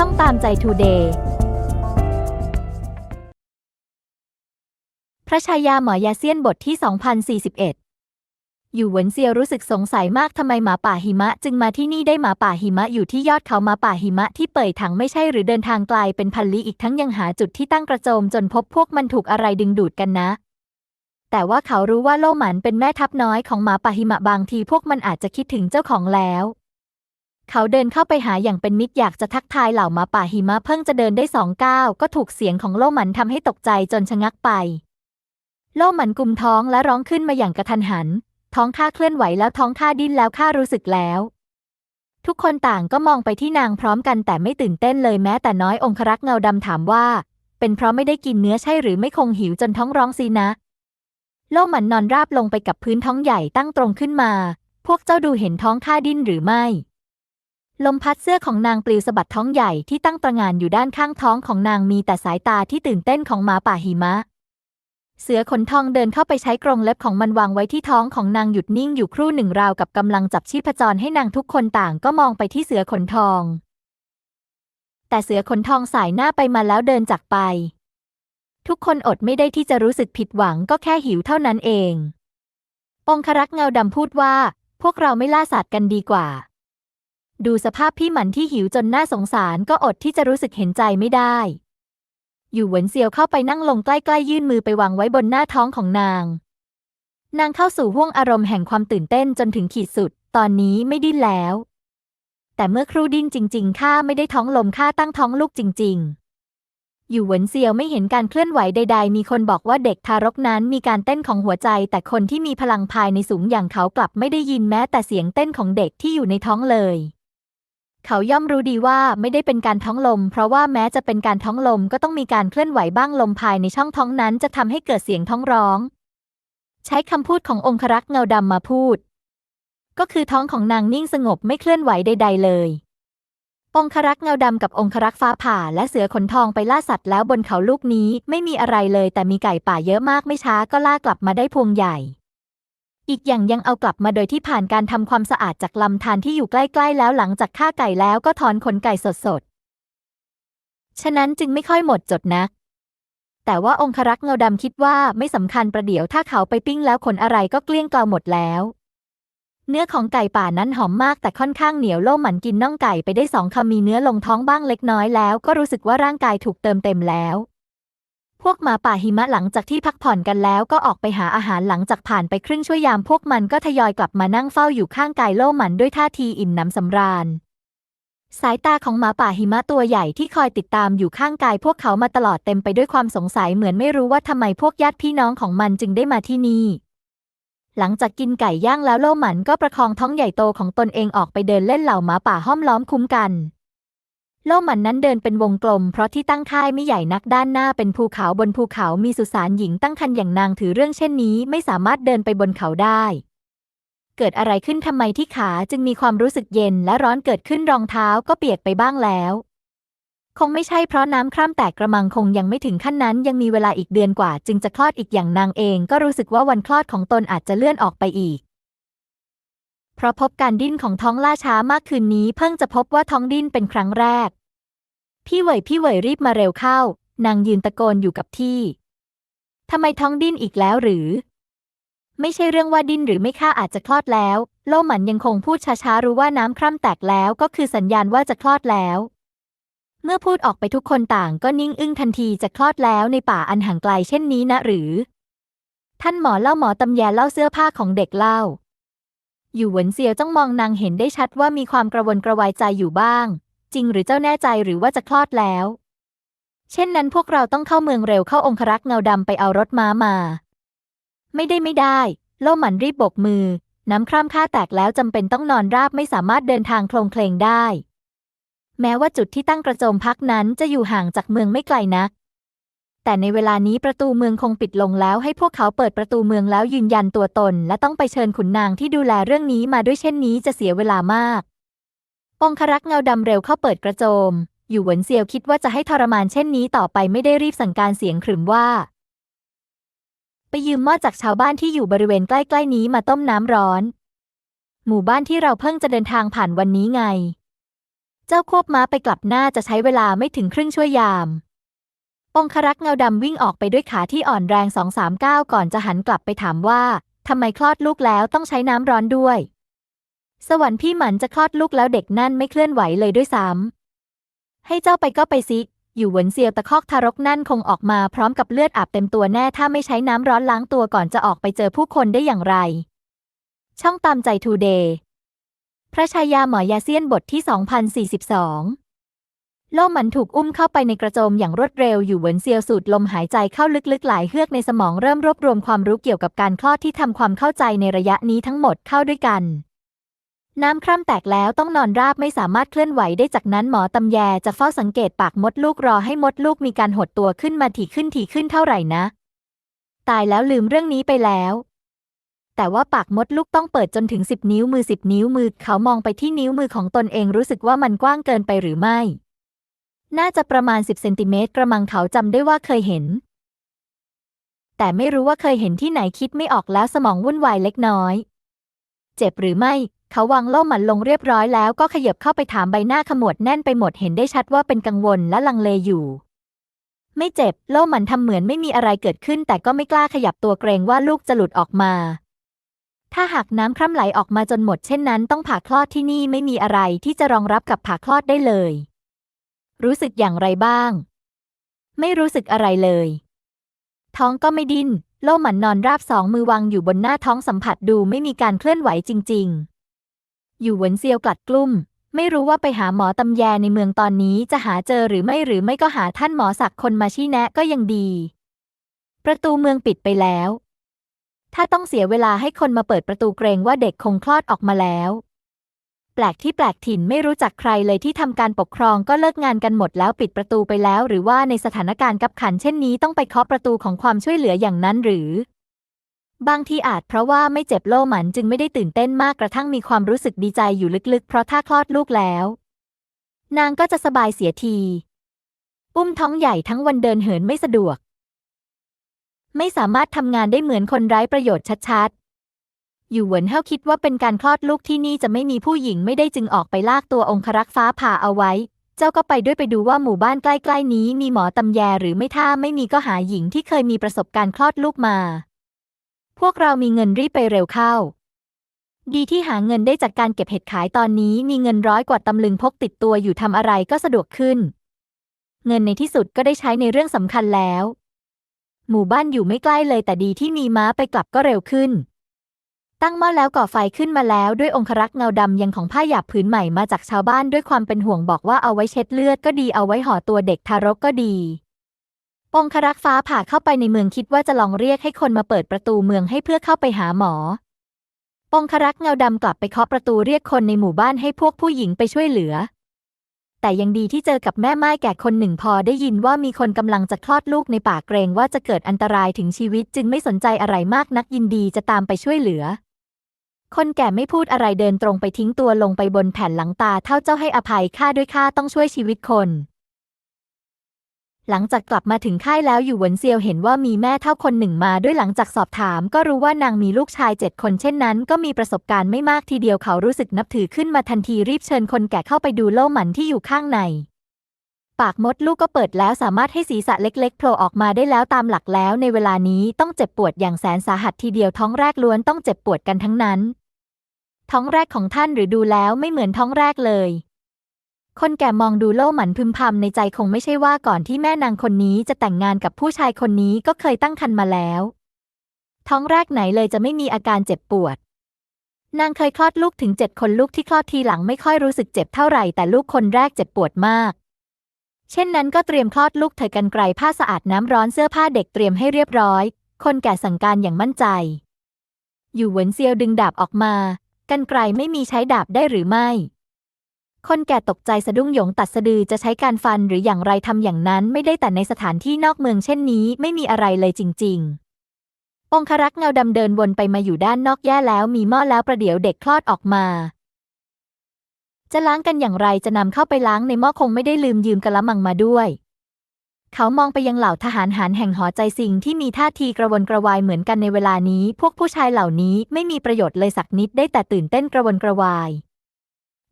ช่องตามใจทูเดย์พระชายาหมอยาเซียนบทที่ 2041 อยู่หวนเซียรู้สึกสงสัยมากทำไมหมาป่าหิมะ จึงมาที่นี่ได้หมาป่าหิมะอยู่ที่ยอดเขาหมาป่าหิมะที่เป่ยถังไม่ใช่หรือเดินทางไกลเป็นพันลี้อีกทั้งยังหาจุดที่ตั้งกระโจมจนพบพวกมันถูกอะไรดึงดูดกันนะ แต่ว่าเขารู้ว่าโลหมันเป็นแม่ทัพน้อยของหมาป่าหิมะบางทีพวกมันอาจจะคิดถึงเจ้าของแล้ว เขาเดินเข้าไปหาอย่างเป็นมิตรอยากจะทักทายเหล่าหมาป่าหิมะเพิ่งจะเดินได้สองก้าวก็ถูกเสียงของโลหมันทำให้ตกใจจนชะงักไป โลหมันกุมท้องและร้องขึ้นมาอย่างกระทันหัน ท้องข้าเคลื่อนไหวแล้วท้องข้าดิ้นแล้วข้ารู้สึกแล้ว ทุกคนต่างก็มองไปที่นางพร้อมกันแต่ไม่ตื่นเต้นเลยแม้แต่น้อยองครักษ์เงาดำถามว่า เป็นเพราะไม่ได้กินเนื้อใช่หรือไม่คงหิวจนท้องร้องสินะ โลหมันนอนราบลงไปกับพื้นท้องใหญ่ตั้งตรงขึ้นมา พวกเจ้าดูเห็นท้องข้าดิ้นหรือไม่ ลมพัดเสื้อของนางปลิวสะบัดท้องใหญ่ที่ตั้งตระงานอยู่ด้านข้างท้องของนางมีแต่สายตาที่ตื่นเต้นของหมาป่าหิมะ เสือขนทองเดินเข้าไปใช้กรงเล็บของมันวางไว้ที่ท้องของนางหยุดนิ่งอยู่ครู่หนึ่งราวกับกำลังจับชีพจรให้นางทุกคนต่างก็มองไปที่เสือขนทอง แต่เสือขนทองสายหน้าไปมาแล้วเดินจากไป ทุกคนอดไม่ได้ที่จะรู้สึกผิดหวังก็แค่หิวเท่านั้นเอง องครักษ์เงาดำพูดว่า พวกเราไม่ล่าสัตว์กันดีกว่า ดูสภาพพี่หมันที่หิวจนน่าสงสารก็อดที่จะรู้สึกเห็นใจไม่ได้ อยู่เหวินเซียวเข้าไปนั่งลงใกล้ๆยื่นมือไปวางไว้บนหน้าท้องของนาง นางเข้าสู่ห้วงอารมณ์แห่งความตื่นเต้นจนถึงขีดสุด ตอนนี้ไม่ดิ้นแล้ว แต่เมื่อครูดิ้นจริง ๆ ข้าไม่ได้ท้องลมข้าตั้งท้องลูกจริง ๆ อยู่เหวินเซียวไม่เห็นการเคลื่อนไหวใด ๆ มีคนบอกว่าเด็กทารกนั้นมีการเต้นของหัวใจ แต่คนที่มีพลังภายในสูงอย่างเขากลับไม่ได้ยินแม้แต่เสียงเต้นของเด็กที่อยู่ในท้องเลย เขาย่อมรู้ดีว่าไม่ได้เป็นการท้องลม เพราะว่าแม้จะเป็นการท้องลมก็ต้องมีการเคลื่อนไหวบ้างลมภายในช่องท้องนั้นจะทำให้เกิดเสียงท้องร้อง ใช้คำพูดขององครักษ์เงาดำมาพูด ก็คือท้องของนางนิ่งสงบไม่เคลื่อนไหวใด ๆ เลย องครักษ์เงาดำกับองครักษ์ฟ้าผ่าและเสือขนทองไปล่าสัตว์แล้วบนเขาลูกนี้ไม่มีอะไรเลยแต่มีไก่ป่าเยอะมากไม่ช้าก็ล่ากลับมาได้พวงใหญ่ อีกอย่างยังเอากลับมาโดยที่ผ่านการทำความสะอาดจากลำธารที่อยู่ใกล้ๆ แล้วหลังจากฆ่าไก่แล้วก็ถอนขนไก่สดๆ ฉะนั้นจึงไม่ค่อยหมดจดนัก แต่ว่าองครักษ์เงาดำคิดว่าไม่สำคัญประเดี๋ยวถ้าเขาไปปิ้งแล้วขนอะไรก็เกลี้ยงเกลาหมดแล้ว เนื้อของไก่ป่านั้นหอมมากแต่ค่อนข้างเหนียวโล่หมันกินน่องไก่ไปได้สองคำมีเนื้อลงท้องบ้างเล็กน้อยแล้วก็รู้สึกว่าร่างกายถูกเติมเต็มแล้ว วกหมาป่าหิมะหลังจากที่พักผ่อนกันแล้วก็ออกไปหาอาหารหลังจากผ่านไปครึ่งชั่วยามพวกมันก็ทยอยกลับมานั่งเฝ้าอยู่ข้างกายโล่หมันด้วยท่าทีอิ่มหนำสำราญ สายตาของหมาป่าหิมะตัวใหญ่ที่คอยติดตามอยู่ข้างกายพวกเขามาตลอดเต็มไปด้วยความสงสัยเหมือนไม่รู้ว่าทำไมพวกญาติพี่น้องของมันจึงได้มาที่นี่ หลังจากกินไก่ย่างแล้วโล่หมันก็ประคองท้องใหญ่โตของตนเองออกไปเดินเล่นเหล่าหมาป่าห้อมล้อมคุ้มกัน โล่หมันนั้นเดินเป็นวงกลม เพราะที่ตั้งค่ายไม่ใหญ่นักด้านหน้าเป็นภูเขาบนภูเขามีสุสานหญิงตั้งคันอย่างนางถือเรื่องเช่นนี้ไม่สามารถเดินไปบนเขาได้ เกิดอะไรขึ้นทำไมที่ขาจึงมีความรู้สึกเย็นและร้อนเกิดขึ้นรองเท้าก็เปียกไปบ้างแล้ว คงไม่ใช่เพราะน้ำคร่ำแตกกระมังคงยังไม่ถึงขั้นนั้น ยังมีเวลาอีกเดือนกว่า จึงจะคลอดอีกอย่างนางเองก็รู้สึกว่าวันคลอดของตนอาจจะเลื่อนออกไปอีกเพราะพบการดิ้นของท้องล่าช้ามากคืนนี้เพิ่งจะพบว่าท้องดิ้นเป็นครั้งแรก พี่เหวยพี่เหวยรีบมาเร็วเข้า นางยืนตะโกนอยู่กับที่ทำไมท้องดิ้นอีกแล้วหรือ ไม่ใช่เรื่องว่าดิ้นหรือไม่ค่าอาจจะคลอดแล้ว โลหมันยังคงพูดช้าๆรู้ว่าน้ำคร่ำแตกแล้วก็คือสัญญาณว่าจะคลอดแล้ว เมื่อพูดออกไปทุกคนต่างก็นิ่งอึ้งทันทีจะคลอดแล้วในป่าอันห่างไกลเช่นนี้นะหรือ ท่านหมอเล่าหมอตำแยเล่าเสื้อผ้าของเด็กเล่า อยู่หวนเซียวจ้องมองนางเห็นได้ชัดว่ามีความกระวนกระวายใจอยู่บ้าง จริงหรือเจ้าแน่ใจหรือว่าจะคลอดแล้ว เช่นนั้นพวกเราต้องเข้าเมืองเร็วเข้าองครักษ์เงาดำไปเอารถม้ามา ไม่ได้ไม่ได้ โล่หมันรีบโบกมือ น้ำคร่ำค่าแตกแล้วจำเป็นต้องนอนราบไม่สามารถเดินทางโคลงเคลงได้ แม้ว่าจุดที่ตั้งกระโจมพักนั้นจะอยู่ห่างจากเมืองไม่ไกลนัก แต่ในเวลานี้ประตูเมืองคงปิดลงแล้วให้พวกเขาเปิดประตูเมืองแล้วยืนยันตัวตน และต้องไปเชิญขุนนางที่ดูแลเรื่องนี้มาด้วยเช่นนี้จะเสียเวลามาก องครักษ์เงาดำเร็วเข้าเปิดกระโจม อยู่หวนเซียวคิดว่าจะให้ทรมานเช่นนี้ต่อไปไม่ได้รีบสั่งการเสียงขรึมว่า ไปยืมหม้อจากชาวบ้านที่อยู่บริเวณใกล้ ๆ นี้มาต้มน้ำร้อน หมู่บ้านที่เราเพิ่งจะเดินทางผ่านวันนี้ไง เจ้าควบม้าไปกลับหน้าจะใช้เวลาไม่ถึงครึ่งชั่วยามองครักษ์เงาดำวิ่งออกไปด้วยขาที่อ่อนแรงสองสามก้าวก่อนจะหันกลับไปถามว่าทำไมคลอดลูกแล้วต้องใช้น้ำร้อนด้วย สวรรค์พี่หมันจะคลอดลูกแล้วเด็กนั่นไม่เคลื่อนไหวเลยด้วยซ้ำให้เจ้าไปก็ไปสิอยู่หวนเซียวตะคอกทารกนั่นคงออกมาพร้อมกับเลือดอาบเต็มตัวแน่ถ้าไม่ใช้น้ำร้อนล้างตัวก่อนจะออกไปเจอผู้คนได้อย่างไร ช่องตามใจทูเดย์พระชายาหมอยาเซียนบทที่ 2042 โล่มันถูกอุ้มเข้าไปในกระโจมอย่างรวดเร็วอยู่เหวินเซียวสูดลมหายใจเข้าลึกๆ หลายเฮือกในสมองเริ่มรวบรวมความรู้เกี่ยวกับการคลอดที่ทำความเข้าใจในระยะนี้ทั้งหมดเข้าด้วยกัน น้ำคร่ำแตกแล้วต้องนอนราบไม่สามารถเคลื่อนไหวได้จากนั้นหมอตำแยจะเฝ้าสังเกตปากมดลูกรอให้มดลูกมีการหดตัวขึ้นมาถี่ขึ้นถี่ขึ้นเท่าไหร่นะ ตายแล้วลืมเรื่องนี้ไปแล้ว แต่ว่าปากมดลูกต้องเปิดจนถึงสิบนิ้วมือสิบนิ้วมือ เขามองไปที่นิ้วมือของตนเองรู้สึกว่ามันกว้างเกินไปหรือไม่ น่าจะประมาณสิบเซนติเมตรกระมังเขาจำได้ว่าเคยเห็น แต่ไม่รู้ว่าเคยเห็นที่ไหนคิดไม่ออกแล้วสมองวุ่นวายเล็กน้อย เจ็บหรือไม่ เขาวางโล่หมันลงเรียบร้อยแล้วก็ขยับเข้าไปถามใบหน้าขมวดแน่นไปหมดเห็นได้ชัดว่าเป็นกังวลและลังเลอยู่ ไม่เจ็บ โล่หมันทำเหมือนไม่มีอะไรเกิดขึ้น แต่ก็ไม่กล้าขยับตัวเกรงว่าลูกจะหลุดออกมา ถ้าหากน้ำคร่ำไหลออกมาจนหมดเช่นนั้น ต้องผ่าคลอดที่นี่ไม่มีอะไรที่จะรองรับกับผ่าคลอดได้เลย รู้สึกอย่างไรบ้าง ไม่รู้สึกอะไรเลย ท้องก็ไม่ดิ้นโล่หมันนอนราบสองมือวางอยู่บนหน้าท้องสัมผัสดูไม่มีการเคลื่อนไหวจริง ๆ อยู่เหวินเซียวกลัดกลุ้ม ไม่รู้ว่าไปหาหมอตำแยในเมืองตอนนี้จะหาเจอหรือไม่หรือไม่ก็หาท่านหมอสักคนมาชี้แนะก็ยังดี ประตูเมืองปิดไปแล้ว ถ้าต้องเสียเวลาให้คนมาเปิดประตูเกรงว่าเด็กคงคลอดออกมาแล้วแปลกที่แปลกถิ่นไม่รู้จักใครเลยที่ทำการปกครองก็เลิกงานกันหมดแล้วปิดประตูไปแล้ว หรือว่าในสถานการณ์กับขันเช่นนี้ต้องไปเคาะประตูของความช่วยเหลืออย่างนั้นหรือ บางทีอาจเพราะว่าไม่เจ็บโล่หมันจึงไม่ได้ตื่นเต้นมากกระทั่งมีความรู้สึกดีใจอยู่ลึกๆ เพราะถ้าคลอดลูกแล้ว นางก็จะสบายเสียที อุ้มท้องใหญ่ทั้งวันเดินเหินไม่สะดวก ไม่สามารถทำงานได้เหมือนคนไร้ประโยชน์ชัดๆ อยู่เหวินเฮาคิดว่าเป็นการคลอดลูกที่นี่จะไม่มีผู้หญิงไม่ได้จึงออกไปลากตัวองครักษ์ฟ้าผ่าเอาไว้ เจ้าก็ไปด้วยไปดูว่าหมู่บ้านใกล้ๆนี้มีหมอตำแยหรือไม่ถ้าไม่มีก็หาหญิงที่เคยมีประสบการณ์คลอดลูกมา พวกเรามีเงินรีบไปเร็วเข้า ดีที่หาเงินได้จากการเก็บเห็ดขายตอนนี้มีเงินร้อยกว่าตำลึงพกติดตัวอยู่ทำอะไรก็สะดวกขึ้น เงินในที่สุดก็ได้ใช้ในเรื่องสำคัญแล้ว หมู่บ้านอยู่ไม่ใกล้เลยแต่ดีที่มีม้าไปกลับก็เร็วขึ้น ตั้งหม้อแล้วก่อไฟขึ้นมาแล้วด้วยองครักษ์เงาดำยังของผ้าหยาบผืนใหม่มาจากชาวบ้านด้วยความเป็นห่วงบอกว่าเอาไว้เช็ดเลือดก็ดีเอาไว้ห่อตัวเด็กทารกก็ดี องครักษ์ฟ้าผ่าเข้าไปในเมืองคิดว่าจะลองเรียกให้คนมาเปิดประตูเมืองให้เพื่อเข้าไปหาหมอ องครักษ์เงาดำกลับไปเคาะประตูเรียกคนในหมู่บ้านให้พวกผู้หญิงไปช่วยเหลือ แต่ยังดีที่เจอกับแม่ไม้แก่คนหนึ่งพอได้ยินว่ามีคนกำลังจะคลอดลูกในป่าเกรงว่าจะเกิดอันตรายถึงชีวิตจึงไม่สนใจอะไรมากนักยินดีจะตามไปช่วยเหลือ คนแก่ไม่พูดอะไรเดินตรงไปทิ้งตัวลงไปบนแผ่นหลังตาเท่าเจ้าให้อภัยข้าด้วยข้าต้องช่วยชีวิตคน หลังจากกลับมาถึงค่ายแล้วอยู่หวนเซียวเห็นว่ามีแม่เท่าคนหนึ่งมาด้วยหลังจากสอบถาม ก็รู้ว่านางมีลูกชายเจ็ดคนเช่นนั้น ก็มีประสบการณ์ไม่มากทีเดียวเขารู้สึกนับถือขึ้นมาทันทีรีบเชิญคนแก่เข้าไปดูโล่หมันที่อยู่ข้างใน ปากมดลูกก็เปิดแล้วสามารถให้ศีรษะเล็กๆโผล่ออกมาได้แล้วตามหลักแล้ว ในเวลานี้ต้องเจ็บปวดอย่างแสนสาหัสทีเดียวท้องแรกล้วนต้องเจ็บปวดกันทั้งนั้น ท้องแรกของท่านหรือดูแล้วไม่เหมือนท้องแรกเลย คนแก่มองดูโล่หมันพึมพำในใจคงไม่ใช่ว่าก่อนที่แม่นางคนนี้จะแต่งงานกับผู้ชายคนนี้ก็เคยตั้งครรภ์มาแล้ว ท้องแรกไหนเลยจะไม่มีอาการเจ็บปวด นางเคยคลอดลูกถึงเจ็ดคนลูกที่คลอดทีหลังไม่ค่อยรู้สึกเจ็บเท่าไหร่แต่ลูกคนแรกเจ็บปวดมาก เช่นนั้นก็เตรียมคลอดลูกเถอกันไกลผ้าสะอาดน้ำร้อนเสื้อผ้าเด็กเตรียมให้เรียบร้อย คนแก่สั่งการอย่างมั่นใจ อยู่เหวินเซียวดึงดาบออกมา กันไกลไม่มีใช้ดาบได้หรือไม่ คนแก่ตกใจสะดุ้งหยงตัดสะดือจะใช้การฟันหรืออย่างไรทำอย่างนั้นไม่ได้แต่ในสถานที่นอกเมืองเช่นนี้ไม่มีอะไรเลยจริง ๆ องครักษ์เงาดำเดินวนไปมาอยู่ด้านนอกแย่แล้วมีหม้อแล้วประเดี๋ยวเด็กคลอดออกมา จะล้างกันอย่างไรจะนำเข้าไปล้างในหม้อคงไม่ได้ลืมยืมกะละมังมาด้วยเขามองไปยังเหล่าทหารหารแห่งหอใจสิงที่มีท่าทีกระวนกระวายเหมือนกันในเวลานี้ พวกผู้ชายเหล่านี้ไม่มีประโยชน์เลยสักนิดได้แต่ตื่นเต้นกระวนกระวาย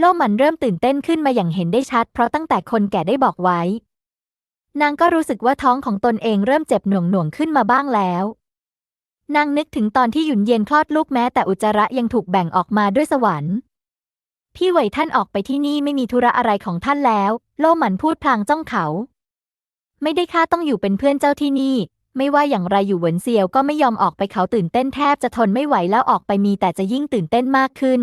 โลหมันเริ่มตื่นเต้นขึ้นมาอย่างเห็นได้ชัด เพราะตั้งแต่คนแก่ได้บอกไว้ นางก็รู้สึกว่าท้องของตนเองเริ่มเจ็บหน่วงหน่วงขึ้นมาบ้างแล้ว นางนึกถึงตอนที่หยุนเย็นคลอดลูกแม้แต่อุจจาระยังถูกแบ่งออกมาด้วยสวรรค์ พี่เหวยท่านออกไปที่นี่ไม่มีธุระอะไรของท่านแล้ว โลหมันพูดพลางจ้องเขา ไม่ได้ข้าต้องอยู่เป็นเพื่อนเจ้าที่นี่ ไม่ว่าอย่างไรอยู่เหวินเซียวก็ไม่ยอมออกไปเขาตื่นเต้นแทบจะทนไม่ไหวแล้วออกไปมีแต่จะยิ่งตื่นเต้นมากขึ้น